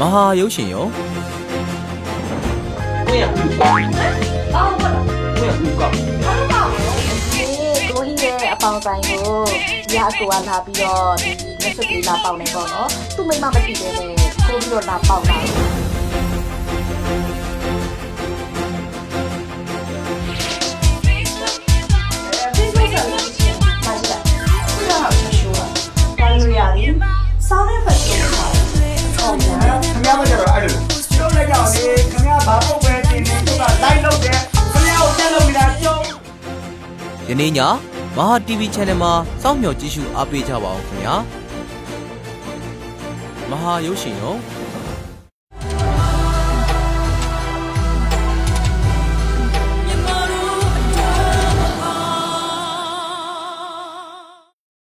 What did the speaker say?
မဟာရုပ်ရှင်ရောကိုရဘူးကောကိုရဘူးကောကိုကြီးရဲ့အပေါင်ဆိုင်ကိုရအကူကလာပြီးတော့ဒီလက်စွပ်လေးလာပေါက်နေပေါ့နော်သူ့မိမမသိသေးနဲ့ကိုပြီးတော့လာပေါက်လာတ ဘာပုတ်ပဲတင်နေသူကလိုက်လုပ်တယ်ခင်ဗျားကိုတက်လို့နေတာကျုံယနေ့ညမဟာ TV Channel မှာစောင့်မျှော်ကြည့်ရှုအားပေးကြပါအောင်ခင်ဗျာမဟာရုပ်ရှင်ရော